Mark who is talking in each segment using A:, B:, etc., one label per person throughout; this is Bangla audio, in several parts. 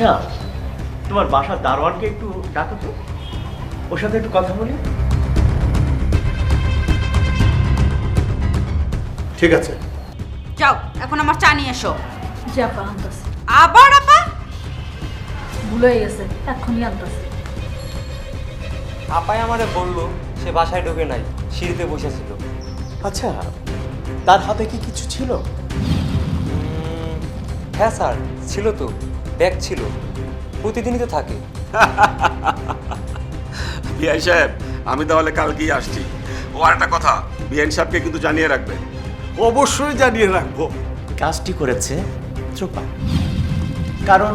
A: আচ্ছা তোমার বাসার দারোয়ানকে একটু ডাকো তো। ওর সাথে একটু কথা বলি।
B: ঠিক আছে।
C: যাও এখন আমার চা নিয়ে এসো।
D: জি আপা আনতাছে।
C: আবার আপা?
D: ভুল হয়ে গেছে এক্ষুনি আনতাছে।
E: আপাই আমারে বলল সে বাসায় ঢোকে নাই সিঁড়িতে বসেছিল।
A: আচ্ছা তার হাতে কি কিছু ছিল?
E: হ্যাঁ স্যার ছিল তো। ব্যাগ ছিল প্রতিদিনই তো থাকে।
B: বিআই সাহেব আমি তাহলে কালকেই আসছি। ও আর একটা কথা বিআইন সাহেবকে কিন্তু জানিয়ে রাখবে।
F: অবশ্যই জানিয়ে রাখব।
A: কাজটি করেছে ত্রোপা। কারণ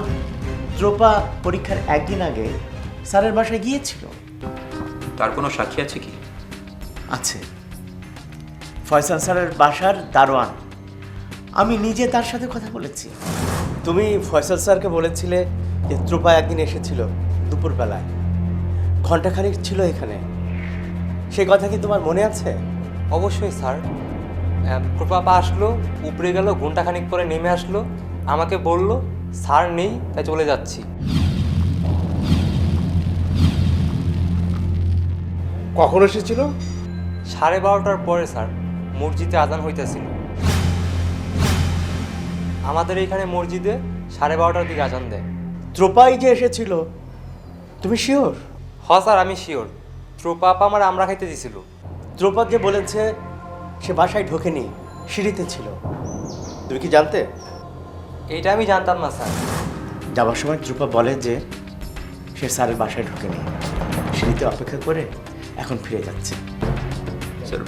A: ত্রোপা পরীক্ষার একদিন আগে স্যারের বাসায় গিয়েছিল।
G: তার কোনো সাক্ষী আছে কি?
A: আছে। ফয়সাল স্যারের বাসার দারোয়ান। আমি নিজে তার সাথে কথা বলেছি। তুমি ফয়সাল স্যারকে বলেছিলে যে ত্রুপা একদিন এসেছিল দুপুরবেলায়। ঘন্টাখানিক ছিল এখানে। সেই কথা কি তোমার মনে আছে?
E: অবশ্যই স্যার। প্রপাপা আসলো উপরে গেল ঘন্টাখানিক পরে নেমে আসলো আমাকে বলল স্যার নেই তাই চলে যাচ্ছি।
F: কখন এসেছিল?
E: সাড়ে বারোটার পরে স্যার। মসজিদে আজান হইতেছিল। আমাদের এইখানে মসজিদে সাড়ে বারোটার দিকে আজান দেয়।
A: ত্রোপাই যে এসেছিল তুমি শিওর?
E: হ স্যার আমি শিওর। ত্রোপাপা আমার আমরা খাইতে দিছিল।
A: দ্রৌপদ যে বলেছে সে বাসায় ঢোকেনি সিঁড়িতে ছিল। তুমি কি জানতে?
E: এটা আমি জানতাম না স্যার।
A: যাওয়ার সময় দ্রুপা বলে যে সে স্যারের বাসায় ঢোকেনি। সিঁড়িতে অপেক্ষা করে এখন ফিরে যাচ্ছে।
G: স্যার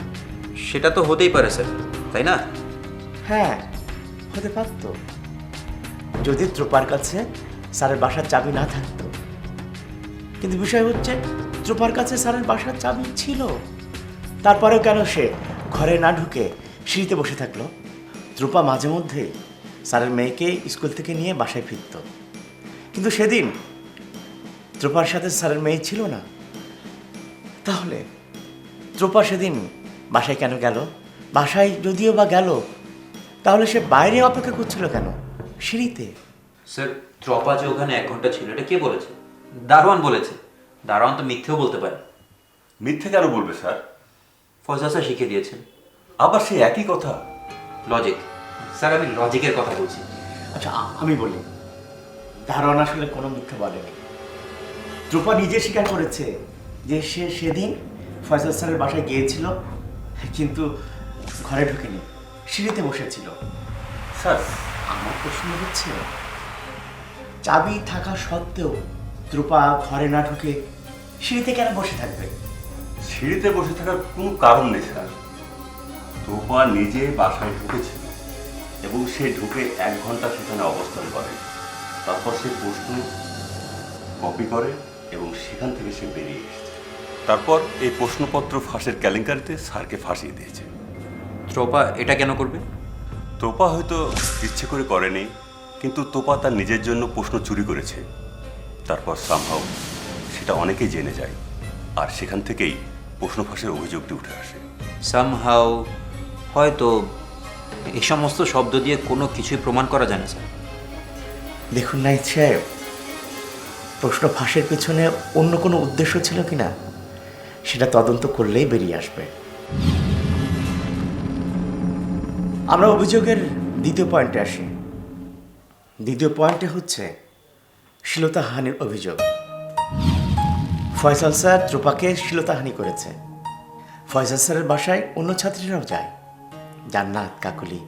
G: সেটা তো হতেই পারে স্যার। তাই না?
A: হ্যাঁ হতে পারত? যদি ত্রোপার কাছে স্যারের বাসার চাবি না থাকতো। কিন্তু বিষয় হচ্ছে ত্রোপার কাছে স্যারের বাসার চাবি ছিল। তারপরেও কেন সে ঘরে না ঢুকে সিঁড়িতে বসে থাকল? ত্রোপা মাঝে মধ্যে স্যারের মেয়েকে স্কুল থেকে নিয়ে বাসায় ফিরত। কিন্তু সেদিন ত্রোপার সাথে স্যারের মেয়ে ছিল না। তাহলে ত্রোপা সেদিন বাসায় কেন গেল? বাসায় যদিও বা গেল তাহলে সে বাইরে অপেক্ষা করছিল কেন? সিঁড়িতে।
G: স্যার ত্রপা যে ওখানে এক ঘণ্টা ছিল এটা কে বলেছে? দারোয়ান বলেছে। দারোয়ান তো মিথ্যেও বলতে পারে।
H: মিথ্যে কেন বলবে স্যার?
G: ফয়সাল স্যার শিখিয়ে দিয়েছেন।
H: আবার সে একই কথা?
G: লজিক স্যার আমি লজিকের কথা বলছি।
A: আচ্ছা আ- আমি বলি ধারণা আসলে কোনো মিথ্যা বলেনি। ধ্রুপা নিজে স্বীকার করেছে যে সে সেদিন ফয়সাল স্যারের বাসায় গিয়েছিল কিন্তু ঘরে ঢুকেনি। সিঁড়িতে বসেছিল।
H: স্যার
A: আমার প্রশ্ন হচ্ছে চাবি থাকা সত্ত্বেও ধ্রুপা ঘরে না ঢুকে সিঁড়িতে কেন বসে থাকবে?
H: সিঁড়িতে বসে থাকার কোনো কারণ নেই স্যার। তোপা নিজে বাসায় ঢুকেছিল এবং সে ঢুকে এক ঘণ্টা সেখানে অবস্থান করে। তারপর সে প্রশ্ন কপি করে এবং সেখান থেকে সে বেরিয়ে এসেছে। তারপর এই প্রশ্নপত্র ফাঁসের কেলেঙ্কারিতে স্যারকে ফাঁসিয়ে দিয়েছে।
G: ত্রপা এটা কেন করবে?
H: তোপা হয়তো ইচ্ছে করে করেনি কিন্তু তোপা তার নিজের জন্য প্রশ্ন চুরি করেছে। তারপর সামহাও সেটা অনেকেই জেনে যায় আর সেখান থেকেই প্রশ্ন ফাঁসের অভিযোগটি উঠে আসে।
G: সামহাও হয়তো এই সমস্ত শব্দ দিয়ে কোনো কিছুই প্রমাণ করা যায় না স্যার।
A: দেখুন নাই সাহেব প্রশ্ন ফাঁসের পেছনে অন্য কোনো উদ্দেশ্য ছিল কি না সেটা তদন্ত করলেই বেরিয়ে আসবে। আমরা অভিযোগের দ্বিতীয় পয়েন্টে আসি। দ্বিতীয় পয়েন্টে হচ্ছে শ্লীলতাহানির অভিযোগ। ফয়সাল স্যার ত্রোপাকে শ্লীলতাহানি করেছে। ফয়সাল স্যারের বাসায় অন্য ছাত্রীরাও যায়। জান্নাত, কাকুলি।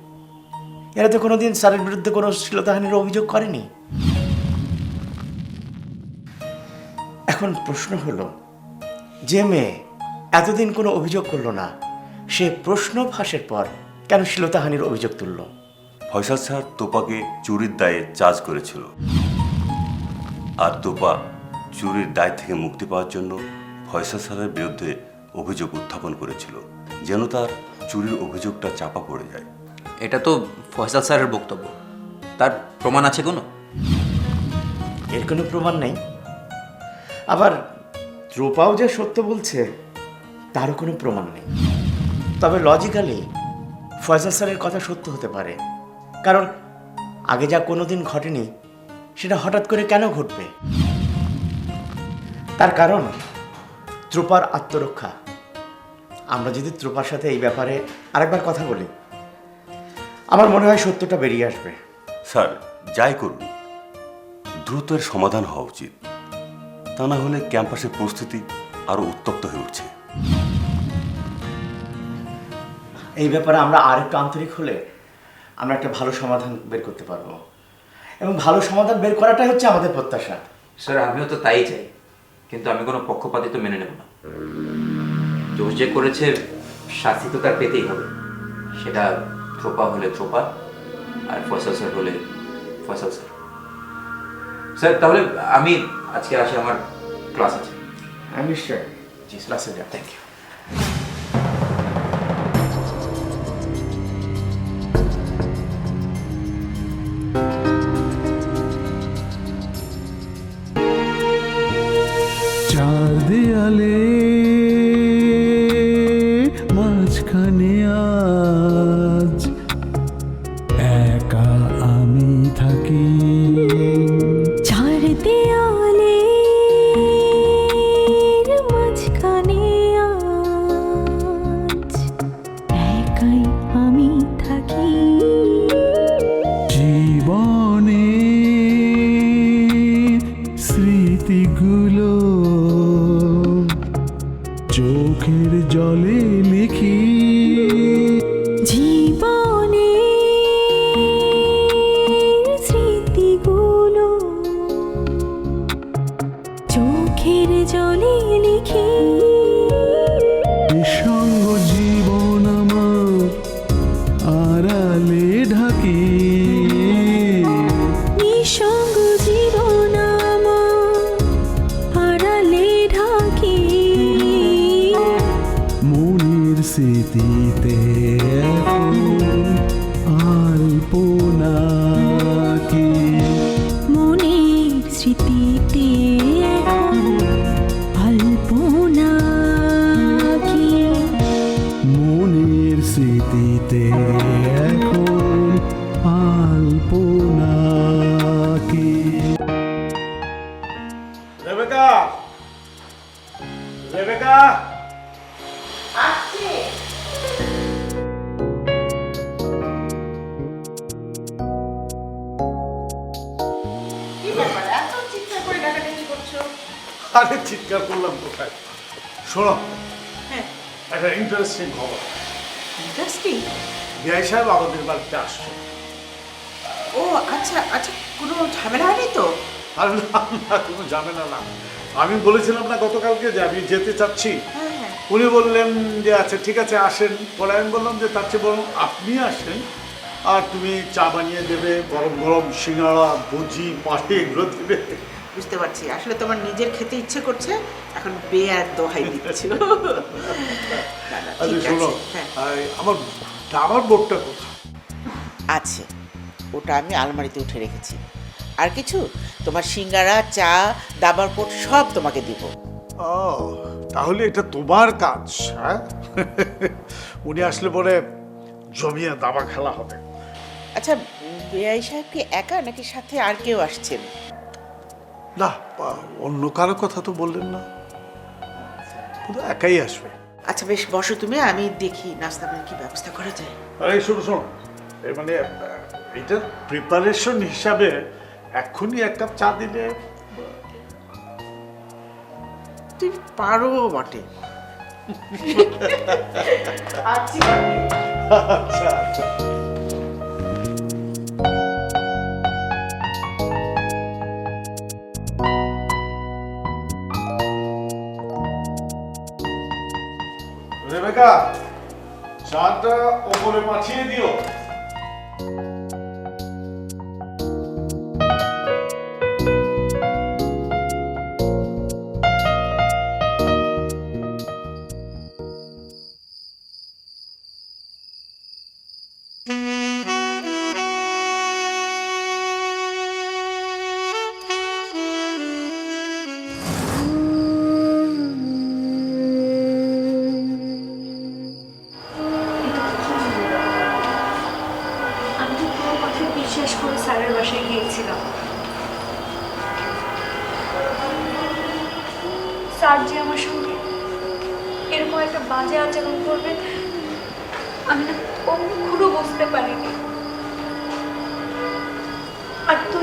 A: এরা তো কোনোদিন স্যারের বিরুদ্ধে কোনো শ্লীলতাহানির অভিযোগ করেনি। এখন প্রশ্ন হলো, যে মেয়ে এতদিন কোনো অভিযোগ করল না, সে প্রশ্ন ফাঁসের পর কেন শ্লীলতাহানির অভিযোগ তুললো?
H: ফয়সাল স্যার তোপাকে চুরির দায়ে চার্জ করেছিল। আর তোপা চুরির দায় থেকে মুক্তি পাওয়ার জন্য ফয়সাল স্যারের বিরুদ্ধে অভিযোগ উত্থাপন করেছিল যেন তার চুরির অভিযোগটা চাপা পড়ে যায়।
G: এটা তো ফয়সাল স্যারের বক্তব্য। তার প্রমাণ আছে কোনো?
A: এর কোনো প্রমাণ নেই। আবার ত্রোপাও যে সত্য বলছে তারও কোনো প্রমাণ নেই। তবে লজিক্যালি ফয়সাল স্যারের কথা সত্য হতে পারে। কারণ আগে যা কোনোদিন ঘটেনি, সেটা হঠাৎ করে কেন ঘটবে? তার কারণ, ত্রোপার আত্মরক্ষা। আমরা যদি ত্রোপার সাথে এই ব্যাপারে আরেকবার কথা বলি, আমার মনে হয় সত্যটা বেরিয়ে আসবে।
H: স্যার, যাই করুন। দ্রুত এর সমাধান হওয়া উচিত। তা না হলে ক্যাম্পাসের প্রস্তুতি আরও উত্তপ্ত হয়ে উঠছে।
A: এই ব্যাপারে আমরা আরেকটু আন্তরিক হলে আমরা একটা ভালো সমাধান বের করতে পারব। এবং ভালো সমাধান বের করাটাই হচ্ছে আমাদের প্রত্যাশা।
G: স্যার আমিও তো তাই চাই কিন্তু আমি কোনো পক্ষপাতিত্ব মেনে নেব না। দোষ যে করেছে শাস্তি তো তার পেতেই হবে। সেটা থ্রোপা হলে থ্রোপা আর ফসল স্যার হলে ফসল স্যার। স্যার তাহলে আমি আজকে আসি আমার ক্লাস আছে।
A: আমি নিশ্চয় জি ক্লাসে যা থ্যাংক ইউ
I: দেয়ালে জলে লিখি।
F: কোথায়? শোনো। একটা ইন্টারেস্টিং খবর।
C: ইন্টারেস্টিং
F: বিআই সাহেব আমাদের বাড়িতে আসছে।
C: ও আচ্ছা আচ্ছা কোনো ঝামেলা হয়নি তো?
F: আরে না না কোনো ঝামেলা না। আমি বলেছিলাম না গতকালকে যে আমি যেতে চাচ্ছি।
C: হ্যাঁ হ্যাঁ।
F: উনি বললেন যে আচ্ছা ঠিক আছে আসেন। পরে আমি বললাম যে তার চেয়ে বরং আপনি আসেন। আর তুমি চা বানিয়ে দেবে গরম গরম সিঙ্গাড়া ভুজি পাটি এগুলো দেবে।
J: বুঝতে পারছি। আসলে তোমার নিজের খেতে ইচ্ছে করছে এখন বেয়ার দোহাই দিচ্ছ।
F: আচ্ছা শোনো
J: হ্যাঁ।
F: আমার দাবার বোর্ডটা কোথায়?
J: আছে। ওটা আমি আলমারিতে উঠে রেখেছি। আর কিছু? তোমার সিঙ্গারা চা দাবার কোট সব তোমাকে দিব।
F: ও তাহলে এটা তোমার কাজ হ্যাঁ? উনি আসলে পরে জমিয়ে দাবা খেলা হবে।
J: আচ্ছা বেআই সাহেব কি একা নাকি সাথে আর কেউ আসছেন?
F: না অন্য কারও কথা তো বললেন না। একাই আসবে।
J: আচ্ছা বেশ বসো তুমি আমি দেখি নাস্তা পানির কি ব্যবস্থা করা যায়।
F: আরে শোনো শোনো। মানে এটার প্রিপারেশন হিসাবে এক্ষুনি এক কাপ চা দিলে
J: তুমি পারো বটে।
F: আচ্ছা আচ্ছা। রেবেকা চাটা ওপরে পাঠিয়ে দিও।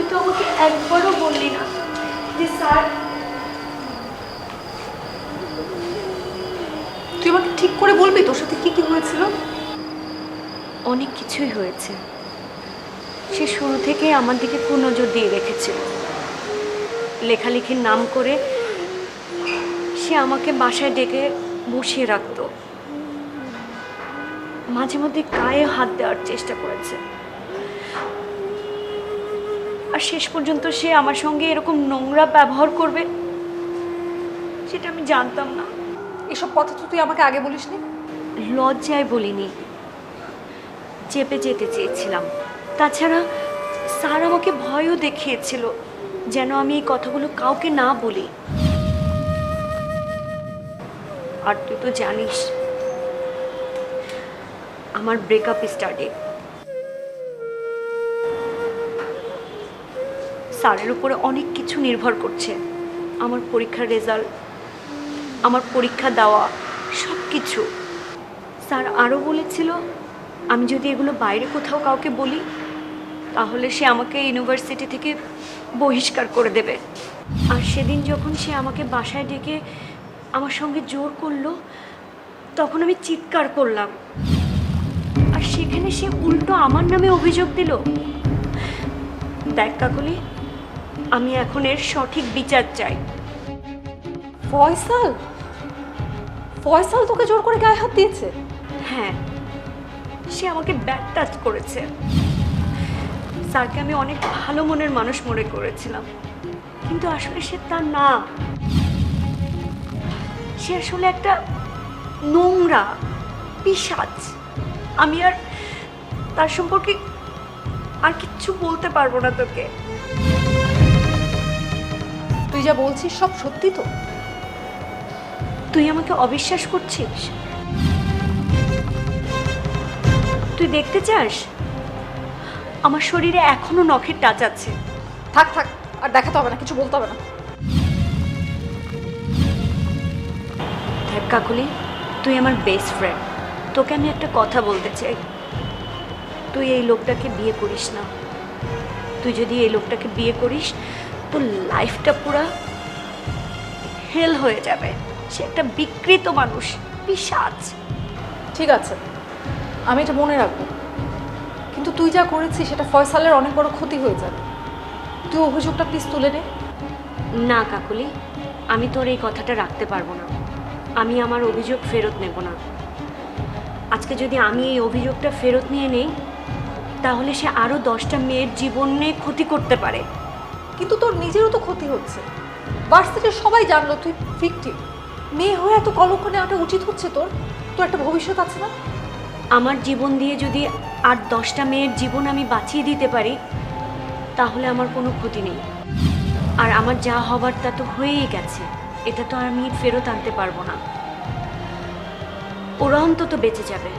K: তুই তো আমাকে একবারও বললি না যে স্যার,
D: তুই আমাকে ঠিক করে বলবি তোর সাথে কি কি হয়েছিল?
K: অনেক কিছুই হয়েছে। সে শুরু থেকেই আমার দিকে কুনজর দিয়ে রেখেছিল। লেখালেখির নাম করে সে আমাকে বাসায় ডেকে বসিয়ে রাখতো। মাঝে মধ্যে গায়ে হাত দেওয়ার চেষ্টা করেছে। আর শেষ পর্যন্ত সে আমার সঙ্গে এরকম নোংরা ব্যবহার করবে সেটা আমি জানতাম না।
D: এসব কথা তো তুই আমাকে আগে বলিসনি?
K: লজ্জায় বলিনি। চেপে যেতে চেয়েছিলাম। তাছাড়া স্যার আমাকে ভয়ও দেখিয়েছিল যেন আমি এই কথাগুলো কাউকে না বলি। আর তুই তো জানিস আমার ব্রেকআপ স্টার্টে স্যারের উপরে অনেক কিছু নির্ভর করছে। আমার পরীক্ষার রেজাল্ট, আমার পরীক্ষা দেওয়া সব কিছু স্যার আরও বলেছিল, আমি যদি এগুলো বাইরে কোথাও কাউকে বলি, তাহলে সে আমাকে ইউনিভার্সিটি থেকে বহিষ্কার করে দেবে। আর সেদিন যখন সে আমাকে বাসায় ডেকে আমার সঙ্গে জোর করল, তখন আমি চিৎকার করলাম। আর সেখানে সে উল্টো আমার নামে অভিযোগ দিল। দেখ কাকলি আমি এখন এর সঠিক বিচার চাই।
D: ফয়সাল? ফয়সাল তোকে জোর করে গায়ে হাত দিয়েছে?
K: হ্যাঁ। সে আমাকে ব্যাক টাচ করেছে। স্যারকে আমি অনেক ভালো মনের মানুষ মনে করেছিলাম। কিন্তু আসলে সে তা না। সে আসলে একটা নোংরা, পিসাচ। আমি আর তার সম্পর্কে আর কিচ্ছু বলতে পারব না তোকে।
D: যা বলছিস সব সত্যি তো?
K: তুই আমাকে অবিশ্বাস করছিস? তুই দেখতে চাস? আমার শরীরে এখনও নখের টাচ আছে।
D: থাক থাক আর দেখাতে হবে না কিছু বলতে হবে না।
K: দেখ কাকুলি তুই আমার বেস্ট ফ্রেন্ড তোকে আমি একটা কথা বলতে চাই। তুই এই লোকটাকে বিয়ে করিস না। তুই যদি এই লোকটাকে বিয়ে করিস তোর লাইফটা পুরা হেল হয়ে যাবে। সে একটা বিকৃত মানুষ পিসাচ
D: ঠিক আছে আমি এটা মনে রাখব। কিন্তু তুই যা করেছিস সেটা ফয়সালের অনেক বড় ক্ষতি হয়ে যাবে। তুই অভিযোগটা প্লিজ তুলে নে।
K: না কাকুলি আমি তোর এই কথাটা রাখতে পারব না। আমি আমার অভিযোগ ফেরত নেব না। আজকে যদি আমি এই অভিযোগটা ফেরত নিয়ে নেই তাহলে সে আরও দশটা মেয়ের জীবনে ক্ষতি করতে পারে।
D: কিন্তু তোর নিজেরও তো ক্ষতি হচ্ছে। ভার্সিটির সবাই জানলো তুই ফিকটিভ মেয়ে হয়ে এত কলঙ্ক নেওয়াটা উচিত হচ্ছে তোর? তোর একটা ভবিষ্যৎ আছে না?
K: আমার জীবন দিয়ে যদি আর দশটা মেয়ের জীবন আমি বাঁচিয়ে দিতে পারি, তাহলে আমার কোনো ক্ষতি নেই। আর আমার যা হবার তা তো হয়েই গেছে। এটা তো আমি ফেরত আনতে পারব না। ওরা অন্তত বেঁচে যাবে।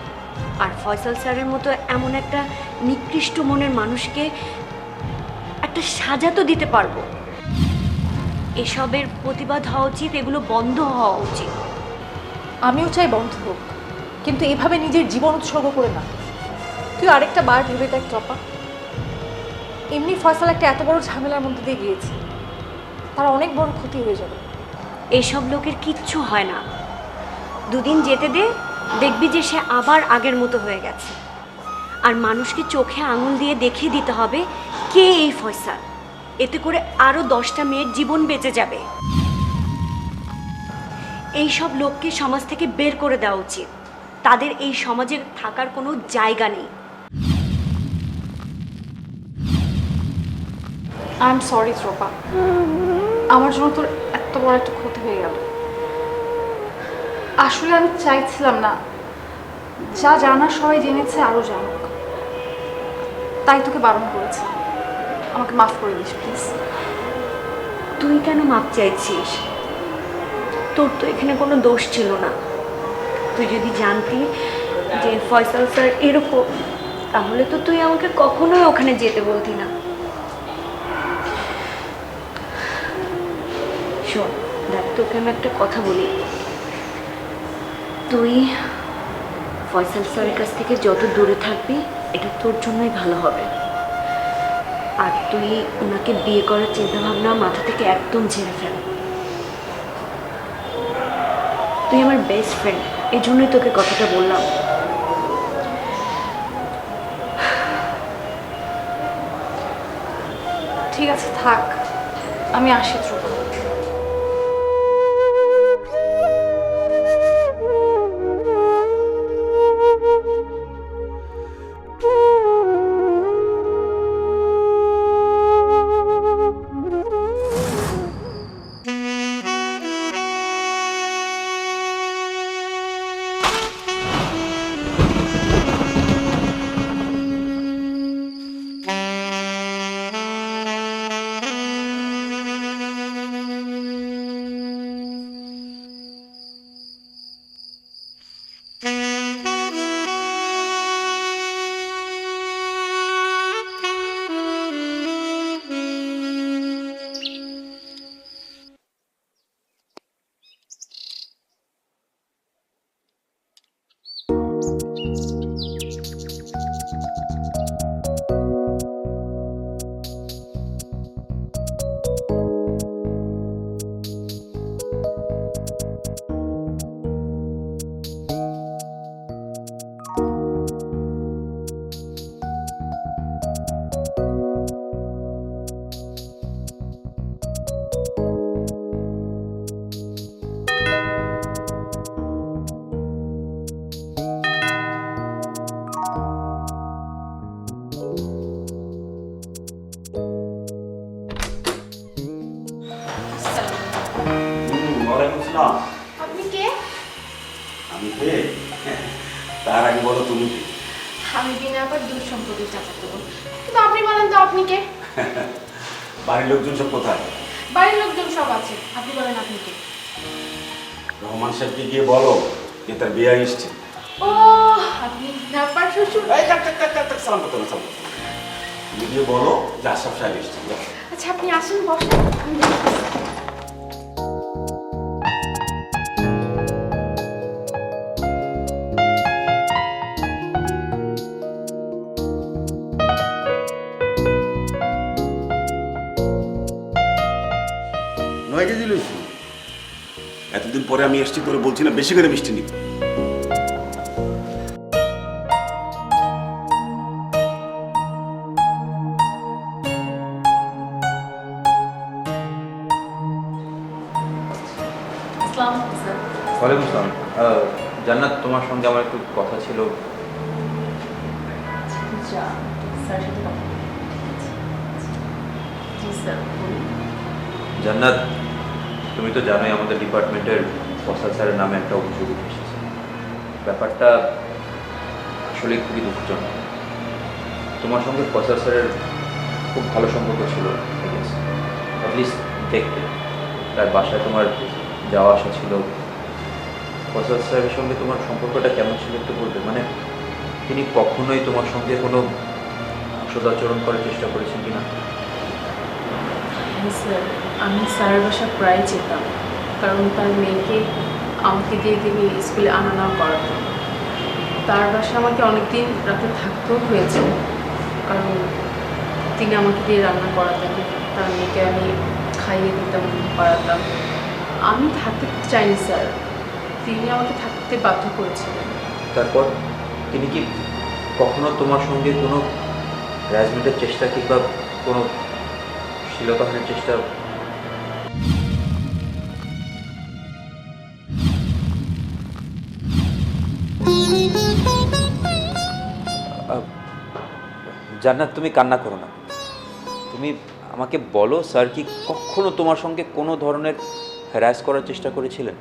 K: আর ফয়সাল স্যারের মতো এমন একটা নিকৃষ্ট মনের মানুষকে একটা সাজা তো দিতে পারব। এসবের প্রতিবাদ হওয়া উচিত এগুলো বন্ধ হওয়া উচিত।
D: আমিও চাই বন্ধ হোক কিন্তু এভাবে নিজের জীবন উৎসর্গ করে না। তুই আরেকটা বার ভেবে দেখ টপা। এমনি ফসল একটা এত বড় ঝামেলার মধ্যে দিয়ে গিয়েছে। তার অনেক বড় ক্ষতি হয়ে যাবে।
K: এইসব লোকের কিচ্ছু হয় না। দুদিন যেতে দে দেখবি যে সে আবার আগের মতো হয়ে গেছে। আর মানুষকে চোখে আঙুল দিয়ে দেখিয়ে দিতে হবে কে এই ফয়সাল? এতে করে আরও দশটা মেয়ের জীবন বেঁচে যাবে। এই সব লোককে সমাজ থেকে বের করে দেওয়া উচিত। তাদের এই সমাজে থাকার কোনো জায়গা নেই।
D: আই এম সরি ত্রোপা আমার জন্য তোর এত বড় একটা ক্ষতি হয়ে গেল। আসলে আমি চাইছিলাম না। যা জানার সবাই জেনেছে আরও জানুক। তাই তোকে বারণ করেছি। আমাকে মাফ করে দিস, প্লিজ।
K: তুই কেন মাপ চাইছিস? তোর তো এখানে কোনো দোষ ছিল না। তুই যদি জানতি যে ফয়সাল স্যার এরকম, তাহলে তো তুই আমাকে কখনোই ওখানে যেতে বলতি না। শোন, দেখ, তোকে আমি একটা কথা বলি। তুই ফয়সাল স্যারের কাছ থেকে যত দূরে থাকবি, এটা তোর জন্যই ভালো হবে। তুই ওনাকে বিয়ে করার চিন্তা ভাবনা মাথা থেকে একদম ঝেড়ে ফেল। তুই আমার বেস্ট ফ্রেন্ড এই জন্যই তোকে কথাটা বললাম।
D: ঠিক আছে, থাক। আমি আসি
H: আমি কে তার আগে বলো তুমি কে?
D: আমি বিনা আবার দূর সম্পর্কের চাচাতো বোন কিন্তু আপনি বলেন তো আপনি কে?
H: বাড়ির লোকজন সব কোথায়?
D: বাড়ির লোকজন সব আছে। আপনি বলেন আপনি কে?
H: রহমান সাহেবকে গিয়ে বলো যে তার বিয়ে এসছে।
D: ও আপনি নাপার শ্বশুর।
H: এই, থাক, থাক, থাক, থাক, সালাম করতে হবে, সালাম তুমি গিয়ে বলো যে আশরাফ সাহেব এসছে।
D: আচ্ছা আপনি আসেন বসেন।
B: এতদিন পরে আমি এসছি তোরে বলছি না বেশি করে মিষ্টি নিতে
G: ওয়ালাইকুম আসসালাম জান্নাত তোমার সঙ্গে আমার একটু কথা ছিল।
D: বলুন।
G: জান্নাত তুমি তো জানোই আমাদের ডিপার্টমেন্টের ফসাল স্যারের নামে একটা অভিযোগ এসেছে। ব্যাপারটা আসলে খুবই দুঃখজনক। তোমার সঙ্গে ফসাল স্যারের খুব ভালো সম্পর্ক ছিল অ্যাটলিস্ট দেখতে। তার বাসায় তোমার যাওয়া আসা ছিল। ফসাল স্যারের সঙ্গে তোমার সম্পর্কটা কেমন ছিল একটু বলবে? মানে তিনি কখনোই তোমার সঙ্গে কোনো সদাচরণ করার চেষ্টা করেছেন কিনা?
L: আমি স্যারের বাসা প্রায় যেতাম, কারণ তার মেয়েকে আমাকে দিয়ে তিনি স্কুলে আনা নেওয়া করাতেন। তার বাসা আমাকে অনেকদিন রাতে থাকতেও হয়েছে, কারণ তিনি আমাকে দিয়ে রান্না করাতেন, তার মেয়েকে আমি খাইয়ে দিতাম করাতাম আমি থাকতে চাইনি স্যার, তিনি আমাকে থাকতে বাধ্য করেছিলেন।
G: তারপর তিনি কি কখনো তোমার সঙ্গে কোনো হ্যারাসমেন্টের চেষ্টা কিংবা কোনো শিলতাহানের চেষ্টা জান্নাত তুমি কান্না করো না। তুমি আমাকে বলো স্যার কি কখনো তোমার সঙ্গে কোনো ধরনের হ্যারাস করার চেষ্টা করেছিলেন?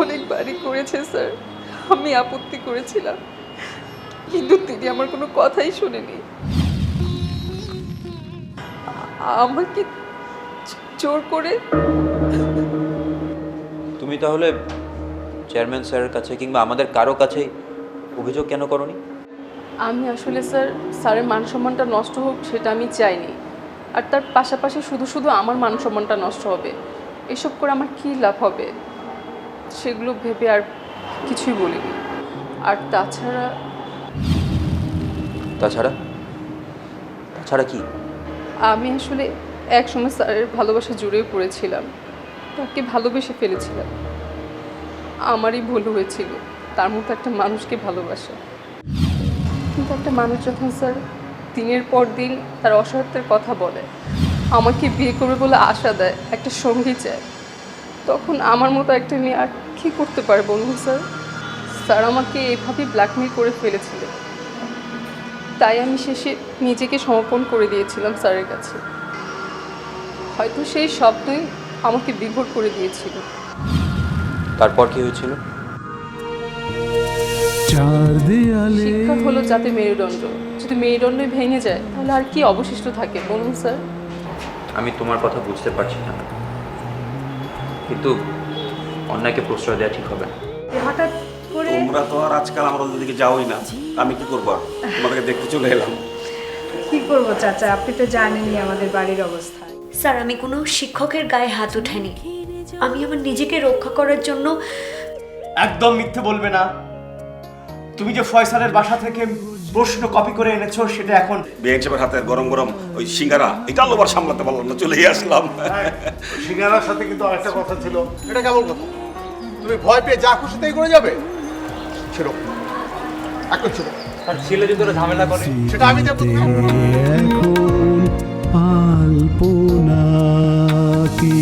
L: অনেকবারই করেছে স্যার। আমি আপত্তি করেছিলাম কিন্তু তিনি আমার কোনো কথাই শুনেনি আমাকে জোর করে
G: তুমি তাহলে চেয়ারম্যান স্যারের কাছে কিংবা আমাদের কারও কাছেই অভিযোগ কেন করনি?
L: আমি আসলে স্যার স্যারের মান সম্মানটা নষ্ট হোক সেটা আমি চাইনি। আর তার পাশাপাশি শুধু শুধু আমার মান সম্মানটা নষ্ট হবে। এসব করে আমার কী লাভ হবে? সেগুলো ভেবে আর কিছুই বলিনি। আর তাছাড়া
G: তাছাড়া? তাছাড়া কি?
L: আমি আসলে এক সময় স্যারের ভালোবাসা জুড়ে পড়েছিলাম। তাকে ভালোবেসে ফেলেছিলাম। আমারই ভুল হয়েছিল। তার মতো একটা মানুষকে ভালোবাসা। কিন্তু একটা মানুষ যখন, স্যার, দিনের পর দিন তার অসহায়ত্বের কথা বলে, আমাকে বিয়ে করবে বলে আশা দেয়, একটা সঙ্গী চায়, তখন আমার মতো একটা মেয়ে আর কী করতে পারে বলুন, স্যার? স্যার আমাকে এভাবেই ব্ল্যাকমেল করে ফেলেছিলেন। তাই আমি শেষে নিজেকে সমর্পণ করে দিয়েছিলাম স্যারের কাছে। হয়তো সেই শব্দই আমাকে বিভোর করে দিয়েছিল।
G: তারপর কি হয়েছিল?
I: চার দেয়ালে।
L: শিক্ষা হলো যাতে মেরুদণ্ড। যদি মেরুদণ্ডই ভেঙে যায় তাহলে আর কি অবশিষ্ট থাকে বলুন স্যার?
G: আমি তোমার কথা বুঝতে পারছি না। কিন্তু অন্যায়কে প্রশ্রয় দেওয়া ঠিক হবে না।
D: হঠাৎ করে
B: তোমরা তো আর আজকাল আমার দিকে যাওই না। আমি কি করব? তোমাদেরকে দেখতে চলে এলাম।
M: কি করব চাচা? আপনি তো জানেনই আমাদের বাড়ির অবস্থা।
K: স্যার আমি কোনো শিক্ষকের গায়ে হাত উঠাইনি। আমি আমার নিজেকে রক্ষা করার জন্য
A: একদম মিথ্যে বলবে না। তুমি যে ফয়সালের বাসা থেকে প্রশ্ন কপি করে এনেছো সেটা এখন
B: সাহেবের হাতে গরম গরম ওই সিঙ্গারা এটা আলোবার সামলাতে পারলাম না চলেই আসলাম।
F: সিঙ্গারার সাথে কিন্তু আরেকটা কথা ছিল এটা কেমন কথা? তুমি ভয় পেয়ে যা খুশি তাই করে যাবে? ছিল। এখন ছিল।
E: আর ছেলে যদি ওরা ঝামেলা করে।
F: সেটা আমি দেবো
I: আলপনা কি?